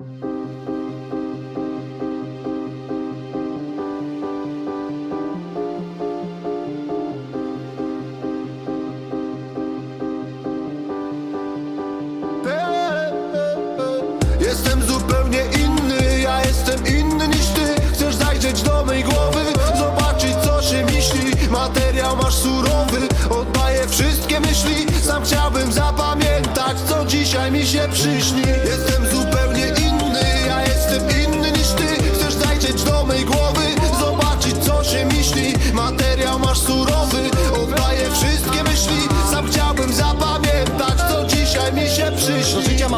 Jestem zupełnie inny, ja jestem inny niż ty. Chcesz zajrzeć do mej głowy, zobaczyć co się myśli. Materiał masz surowy, oddaję wszystkie myśli. Sam chciałbym zapamiętać, co dzisiaj mi się przyśni. Jestem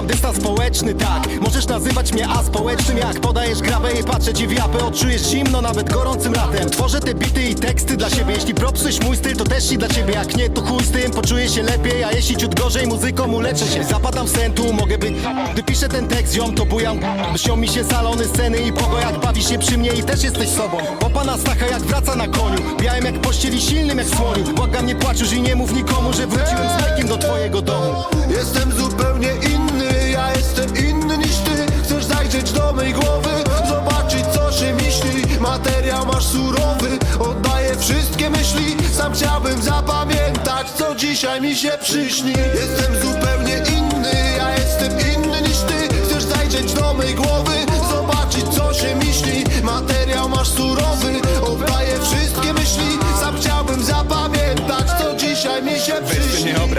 mam dystans społeczny, tak. Możesz nazywać mnie aspołecznym Jak podajesz grabę i patrzę ci w japę Odczujesz zimno nawet gorącym latem Tworzę te bity i teksty dla siebie. Jeśli propsujesz mój styl, to też i dla ciebie. Jak nie, to chuj z tym, poczuję się lepiej A jeśli ciut gorzej, muzyką uleczę się. Zapadam w sen, tu mogę być. Gdy piszę ten tekst, ziom, to bujam. Śnią mi się salony, sceny i pogo Jak bawisz się przy mnie i też jesteś sobą. Popa na stacha jak wraca na koniu. Białym jak pościeli, silnym jak słoniu. Błagam, nie płacz już i nie mów nikomu Że wróciłem z do twojego domu. Jestem zupełnie Materiał masz surowy, oddaję wszystkie myśli. Sam chciałbym zapamiętać, co dzisiaj mi się przyśni. Jestem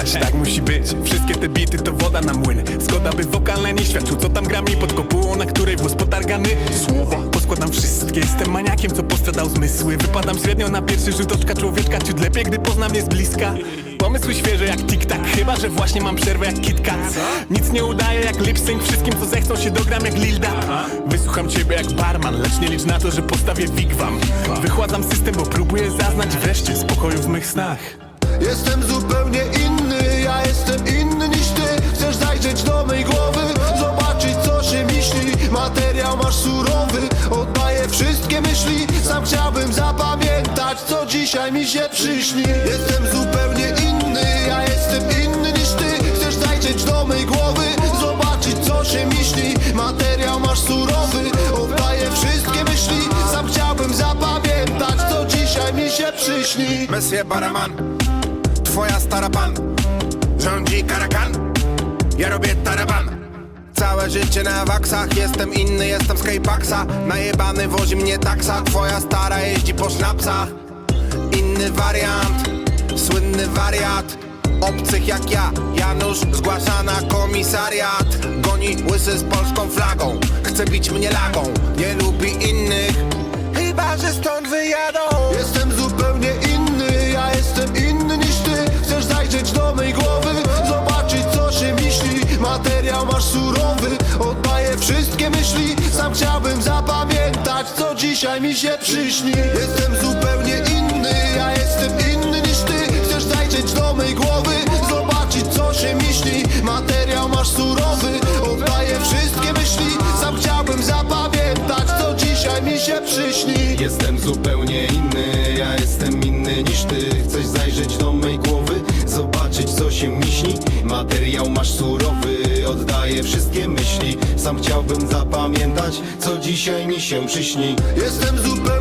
obraź, tak musi być? Wszystkie te bity to woda na młyn. Zgoda by wokalne nie świadczył Co tam gra mi pod kopułą, na której włos potargany. Słowa. Poskładam wszystkie Jestem maniakiem, co postradał zmysły. Wypadam średnio na pierwszy rzut oczka człowieczka Ciut lepiej, gdy pozna mnie z bliska? Pomysły świeże jak tik-tak Chyba, że właśnie mam przerwę jak KitKat. Nic nie udaje jak lip sync Wszystkim, co zechcą się dogram jak Lil Dap Wysłucham ciebie jak barman Lecz nie licz na to, że postawię wigwam. Wychładzam system, bo próbuję zaznać wreszcie Spokoju w mych snach Jestem zupełnie inny, ja jestem inny niż ty. Chcesz zajrzeć do mej głowy, zobaczyć co się myśli. Materiał masz surowy, oddaję wszystkie myśli. Sam chciałbym zapamiętać, co dzisiaj mi się przyśni. Jestem zupełnie inny, ja jestem inny niż ty. Chcesz zajrzeć do mej głowy, zobaczyć co się myśli. Materiał masz surowy, oddaję wszystkie myśli. Sam chciałbym zapamiętać, co dzisiaj mi się przyśni. Messie Baraman Twoja stara pan. Rządzi karakan. Ja robię taraban. Całe życie na waksach. Jestem inny, jestem z K-Paxa. Najebany wozi mnie taksa. Twoja stara jeździ po sznapsach. Inny wariant. Słynny wariat. Obcych jak ja. Janusz zgłasza na komisariat. Goni łysy z polską flagą. Chce bić mnie lagą. Nie lubi innych. Chyba, że stąd wyjadą. Jestem dzisiaj mi się przyśni. Jestem zupełnie inny, ja jestem inny niż ty. Chcesz zajrzeć do mej głowy, zobaczyć co się myśli Materiał masz surowy, oddaję wszystkie myśli. Sam chciałbym zapamiętać, co dzisiaj mi się przyśni. Jestem zupełnie inny, ja jestem inny niż ty. Chcesz zajrzeć do mej co się miśni. Materiał masz surowy, oddaję wszystkie myśli. Sam chciałbym zapamiętać, co dzisiaj mi się przyśni. Jestem zupełnie